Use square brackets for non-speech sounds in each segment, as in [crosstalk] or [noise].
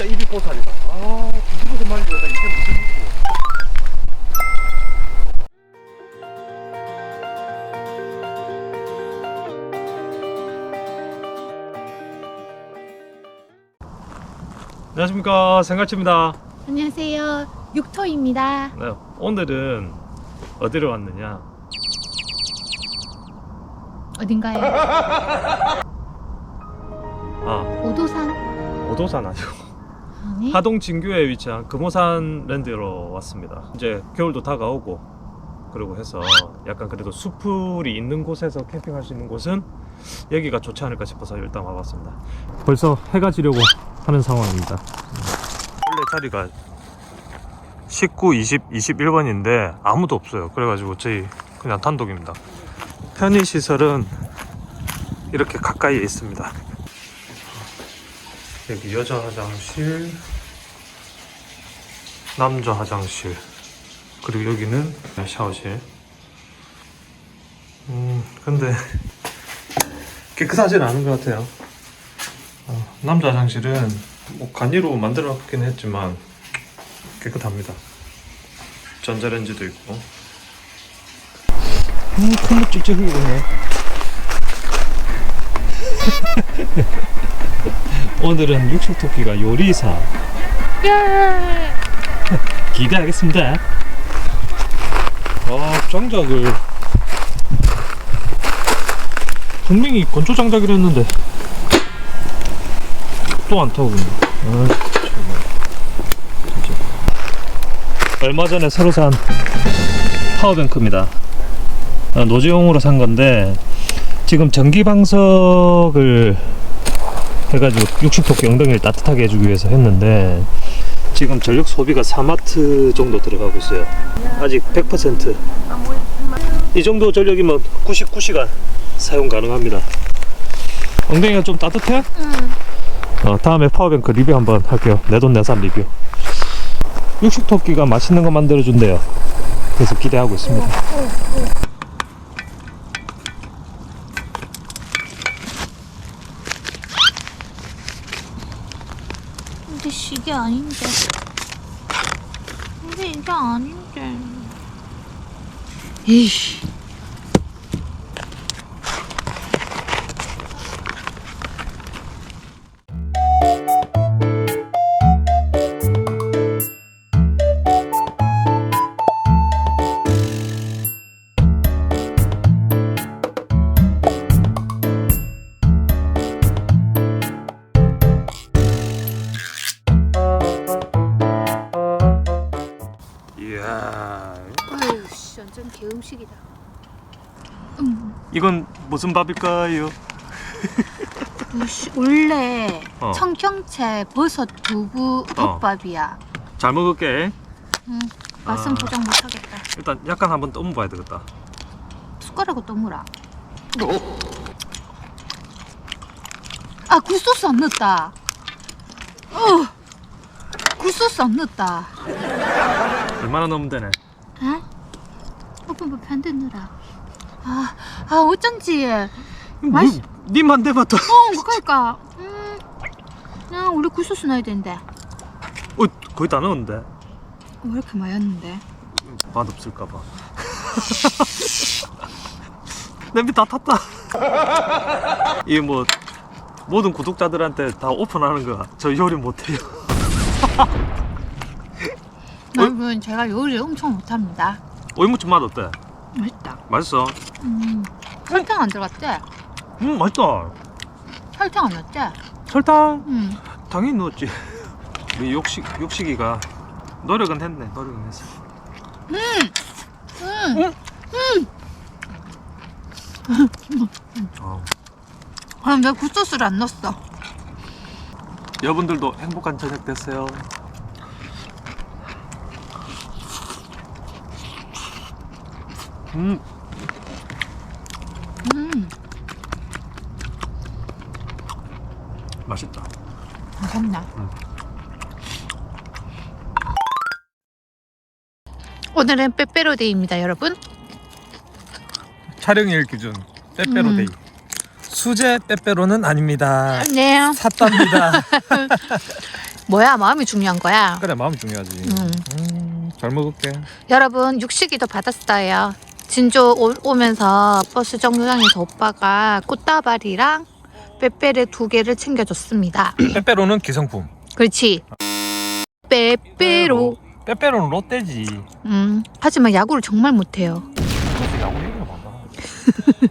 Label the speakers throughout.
Speaker 1: 진짜 입이 보살이다. 아, 뒤집어서 말리려다 이게 무슨 일이고. 안녕하십니까 생갈치입니다.
Speaker 2: 안녕하세요. 육토입니다.
Speaker 1: 네, 오늘은 어디로 왔느냐?
Speaker 2: 어딘가요?
Speaker 1: 아
Speaker 2: 오도산?
Speaker 1: 오도산 아니고
Speaker 2: 아니.
Speaker 1: 하동 진교에 위치한 금호산 랜드로 왔습니다. 이제 겨울도 다가오고 그러고 해서 약간 그래도 수풀이 있는 곳에서 캠핑할 수 있는 곳은 여기가 좋지 않을까 싶어서 일단 와봤습니다. 벌써 해가 지려고 하는 상황입니다. 원래 자리가 19, 20, 21번인데 아무도 없어요. 그래가지고 저희 그냥 단독입니다. 편의 시설은 이렇게 가까이에 있습니다. 여기 여자 화장실, 남자 화장실, 그리고 여기는 샤워실. 음, 근데 깨끗하진 않은 것 같아요. 어, 남자 화장실은 뭐 간이로 만들어 놨긴 했지만 깨끗합니다. 전자레인지도 있고. 음, 콧물 찔찔 흘리네. [laughs] 오늘은 육식토끼가 요리사 [laughs] 기대하겠습니다. 아, 장작을 분명히 건조 장작이라 했는데 또 안 타고. 아. 얼마 전에 새로 산 파워뱅크입니다. 아, 노지용으로 산 건데 지금 전기 방석을 해가지고 육식토끼 엉덩이를 따뜻하게 해주기 위해서 했는데 지금 전력 소비가 4마트 정도 들어가고 있어요. 아직 100%이 정도 전력이면 99시간 사용 가능합니다. 엉덩이가 좀 따뜻해?
Speaker 2: 응.
Speaker 1: 어, 다음에 파워뱅크 리뷰 한번 할게요. 내돈내산 리뷰. 육식토끼가 맛있는 거 만들어준대요. 그래서 기대하고 있습니다.
Speaker 2: 근데 이게 아닌데. 근데 이게 아닌데. 에이 개 음식이다. 음,
Speaker 1: 이건 무슨 밥일까요?
Speaker 2: 으씨, 원래
Speaker 1: 어.
Speaker 2: 청경채, 버섯, 두부, 덮밥이야.
Speaker 1: 잘 먹을게.
Speaker 2: 응, 맛은
Speaker 1: 아.
Speaker 2: 보장 못하겠다.
Speaker 1: 일단 약간 한번 떠먹어봐야 되겠다.
Speaker 2: 숟가락으로 떠물어. 아, 굴소스 안 넣었다. 어, 굴소스 안 넣었다.
Speaker 1: 얼마나 넣으면 되네.
Speaker 2: 에? 오빠 뭐 넣어라. 아, 아 어쩐지. 맛있-
Speaker 1: 니만 또.
Speaker 2: 어, 뭐 그러니까. 음, 그냥 우리 굴소스 넣어야 되는데.
Speaker 1: 어, 거의 다 넣었는데.
Speaker 2: 왜 이렇게 많았는데?
Speaker 1: 맛 없을까봐. [laughs] 냄비 다 탔다. [laughs] 이게 뭐 모든 구독자들한테 다 오픈하는 거야. 저 요리 못해요.
Speaker 2: 여러분, 제가 요리 엄청 못합니다.
Speaker 1: 오이무침 맛 어때?
Speaker 2: 맛있다.
Speaker 1: 맛있어.
Speaker 2: 음, 설탕 안 들어갔지?
Speaker 1: 음 맛있다.
Speaker 2: 설탕 안 넣었지?
Speaker 1: 설탕
Speaker 2: 음.
Speaker 1: 당연히 넣었지. 우리 욕식 욕식이가 노력은 했네. 노력은 했어.
Speaker 2: 음.
Speaker 1: 어. [laughs]
Speaker 2: 그럼 왜 굴소스를 안 넣었어?
Speaker 1: 여러분들도 행복한 저녁 되세요. 음,
Speaker 2: 음,
Speaker 1: 맛있다.
Speaker 2: 괜찮네.
Speaker 1: 음.
Speaker 2: 오늘은 빼빼로데이입니다, 여러분.
Speaker 1: 촬영일 기준 빼빼로
Speaker 2: 음.
Speaker 1: 데이. 수제 빼빼로는 아닙니다.
Speaker 2: 네.
Speaker 1: 샀답니다. [laughs]
Speaker 2: 뭐야 마음이 중요한 거야.
Speaker 1: 그래 마음이 중요하지.
Speaker 2: 음.
Speaker 1: 음, 잘 먹을게.
Speaker 2: 여러분 육식이도 받았어요. 진조 오, 오면서 버스 정류장에서 오빠가 꽃다발이랑 빼빼레 두 개를 챙겨줬습니다. [clears throat]
Speaker 1: 빼빼로는 기성품.
Speaker 2: 그렇지. 빼빼로.
Speaker 1: 빼빼로는 롯데지.
Speaker 2: 음 하지만 야구를 정말 못해요.
Speaker 1: 그래서 야구. [laughs]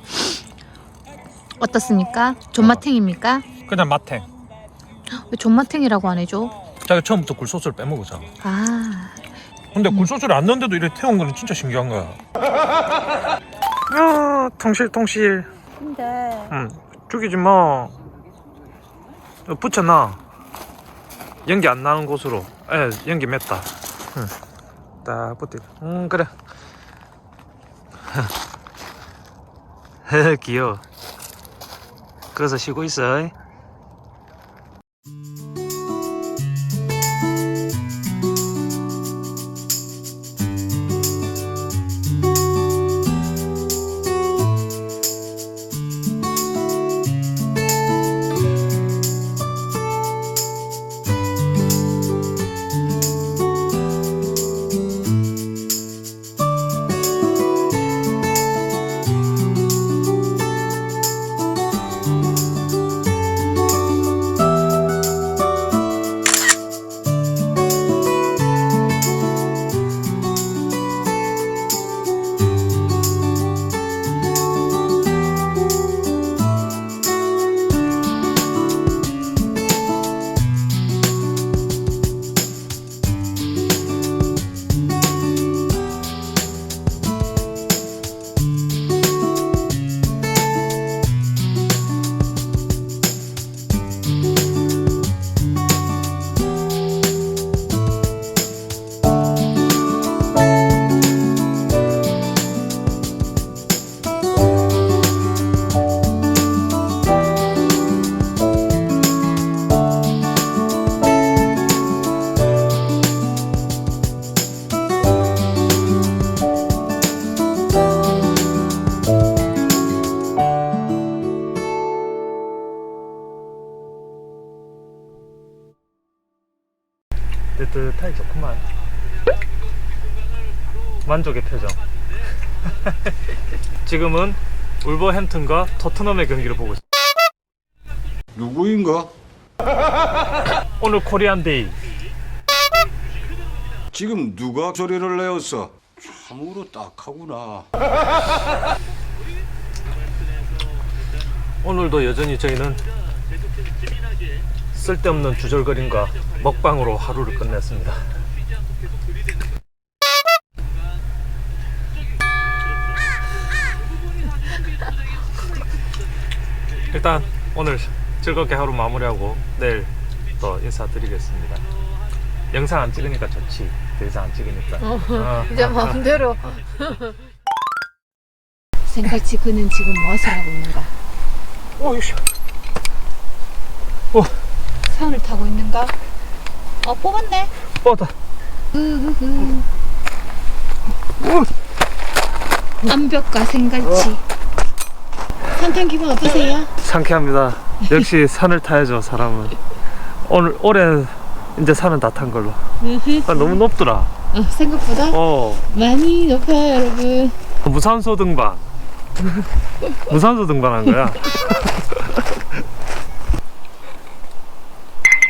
Speaker 2: 어떻습니까? 존맛탱입니까?
Speaker 1: 그냥 마탱.
Speaker 2: 왜 존맛탱이라고 안 해줘?
Speaker 1: 자기 처음부터 굴소스를 빼먹었잖아.
Speaker 2: 아
Speaker 1: 근데 굴소스를 안 넣는데도 이렇게 태운 거는 진짜 신기한 거야. [laughs] 야, 통실 통실.
Speaker 2: 근데
Speaker 1: 응, 죽이지 마. 이거 붙여놔. 연기 안 나는 곳으로. 에, 연기 맺다. 응. 딱 붙여. 응, 그래. 헤헤, [laughs] 귀여워. 그래서 쉬고 있어. 뜨 만족의 표정. [laughs] 지금은 울버햄튼과 토트넘의 경기를 보고 있습니다.
Speaker 3: 누구인가?
Speaker 1: 오늘 코리안 데이.
Speaker 3: 지금 누가 소리를 내었어? 참으로 딱하구나.
Speaker 1: 오늘도 여전히 저희는 쓸데없는 주절거림과 먹방으로 하루를 끝냈습니다. 일단 오늘 즐겁게 하루 마무리하고 내일 또 인사드리겠습니다. 영상 안 찍으니까 좋지. 더 이상 안 찍으니까. 어.
Speaker 2: 이제 마음대로. [laughs] 생각지 그는 지금 무엇을 하고 있는가?
Speaker 1: 오, 이씨.
Speaker 2: 산을 타고 있는가? 어 뽑았네.
Speaker 1: 뻗다.
Speaker 2: 으흐흐. 암벽과 생갈치. 산탄 기분 어떠세요?
Speaker 1: 상쾌합니다. 역시 산을 타야죠, 사람은. 오늘 올해 이제 산은 다 탄 걸로. 아, 너무 높더라.
Speaker 2: 어, 생각보다
Speaker 1: 어,
Speaker 2: 많이 높아요, 여러분.
Speaker 1: 무산소 등반. 무산소 등반한 거야.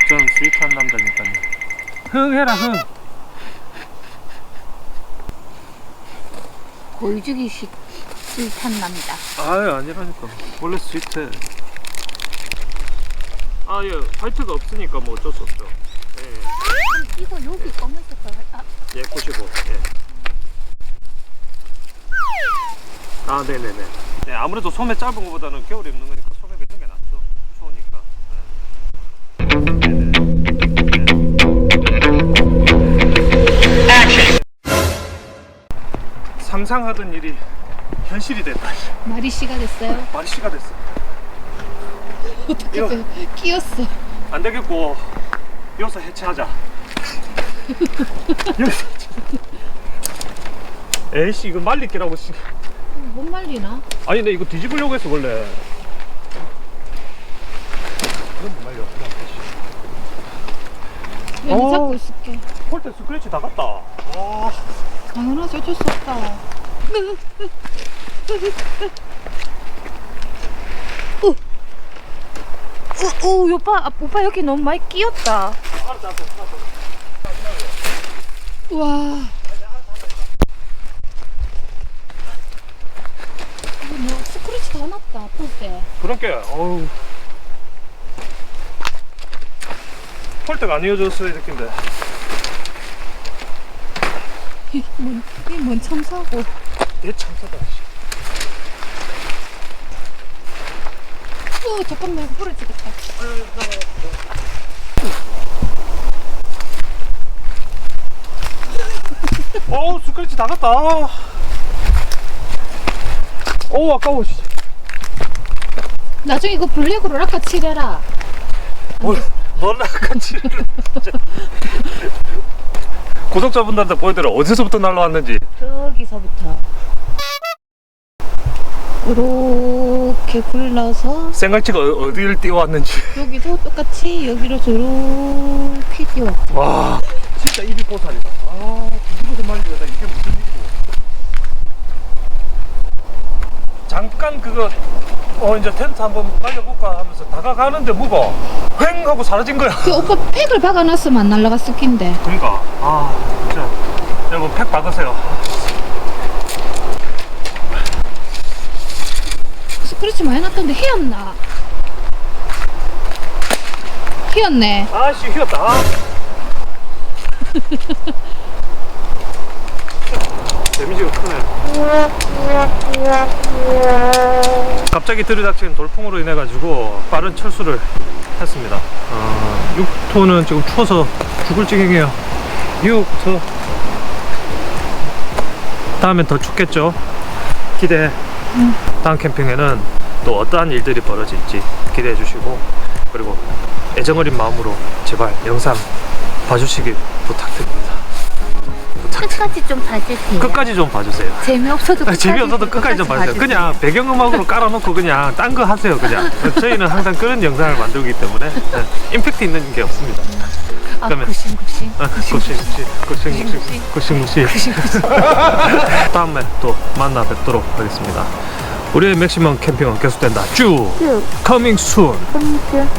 Speaker 1: 전 스윗한 남자니까요. 흥 해라, 흥.
Speaker 2: 골주기식 남자.
Speaker 1: 아유, 아니라니까. 원래 스윗해. 아, 예, 화이트가 없으니까 뭐 어쩔 수 없죠. 예,
Speaker 2: 이거 여기 검은색깔. 아,
Speaker 1: 예, 보시고. 예. 아, 네네네. 네, 아무래도 소매 짧은 것보다는 겨울에 입는 거니까 소매 입는 게 낫죠. 추우니까. 네. 상상하던 일이 현실이 됐다.
Speaker 2: 마리 씨가 됐어요.
Speaker 1: 말이 씨가 됐어.
Speaker 2: 어떻게
Speaker 1: 이거-
Speaker 2: 끼었어.
Speaker 1: 안 되겠고 여기서 해체하자. [laughs] 여기서 해체. 에이씨 이거 말리기라고 씨.
Speaker 2: 못 말리나?
Speaker 1: 아니 근데 이거 뒤집으려고 했어 원래. 그럼 못 말려. 그냥 다시. 어.
Speaker 2: 잡고 있을게.
Speaker 1: 폴대 스크래치 다 갔다. 와.
Speaker 2: 당연하지 어쩔 수 없다. [laughs] 오, 오, 오, 오빠, 아, 오빠 여기 너무 많이 끼었다. 와. 뭐 스크래치 다 났다 볼 때.
Speaker 1: 그렇게 어우. 폴대가 안 이어졌어야 됐긴데.
Speaker 2: 이게 뭔, 이게 뭔 참사고.
Speaker 1: 얘 참사다.
Speaker 2: 어, 잠깐만 이거 부러지겠다. [laughs]
Speaker 1: 어우 스크래치 다 갔다. 어우 아까워. 씨.
Speaker 2: 나중에 이거 블랙으로 락카 칠해라.
Speaker 1: 뭘 너랑 같이 [laughs] 구독자분들한테 보여드려 어디서부터 날라왔는지
Speaker 2: 저기서부터 이렇게 굴러서
Speaker 1: 생각지가 어- 어디를 띄워왔는지.
Speaker 2: 여기도 똑같이 여기로 저렇게 띄워.
Speaker 1: 와. 진짜 입이 보살이다. 아 뒤집어서 말리다. 이게 무슨 일이고. 잠깐 그거 어 이제 텐트 한번 말려볼까 하면서 다가가는데 뭐가 휑 하고 사라진 거야.
Speaker 2: 그 오빠 팩을 박아놨으면 안 날라갔을 낀데.
Speaker 1: 그러니까. 아 진짜. 여러분 팩 박으세요.
Speaker 2: 스 크래치 많이 났던데 헤었나? 헤었네.
Speaker 1: 아씨 휘었다. 아. [laughs] 데미지가 크네. 갑자기 들이닥친 돌풍으로 인해 가지고 빠른 철수를 했습니다. 어, 6토는 지금 추워서 죽을 지경이에요. 6토 다음엔 더 춥겠죠? 기대 다음 캠핑에는 또 어떠한 일들이 벌어질지 기대해 주시고 그리고 애정어린 마음으로 제발 영상 봐주시길 부탁드립니다.
Speaker 2: 끝까지 좀 봐주세요.
Speaker 1: 끝까지 좀 봐주세요.
Speaker 2: 재미없어도
Speaker 1: 아, 재미없어도 끝까지 좀 봐주세요. 그냥 배경음악으로 깔아놓고 그냥 딴 거 하세요. 그냥 저희는 항상 그런 영상을 만들기 때문에 네, 임팩트 있는 게 없습니다.
Speaker 2: 아,
Speaker 1: 그러면-
Speaker 2: 굽신굽신.
Speaker 1: 아, 고싱고싱 고싱고싱 고싱고싱 다음에 또 만나 뵙도록 하겠습니다. 우리의 맥시멈 캠핑은 계속된다. 쭉
Speaker 2: 쭉.
Speaker 1: coming soon.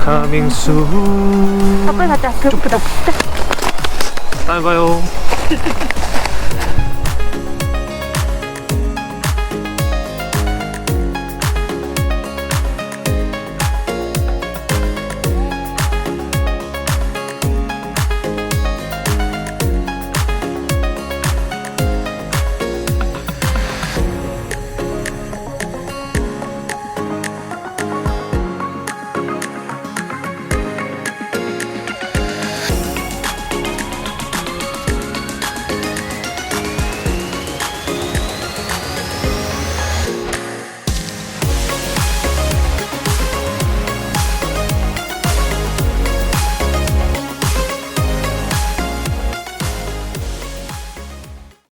Speaker 1: coming soon.
Speaker 2: 가자. 배고프다.
Speaker 1: 다음에 봐요. [laughs]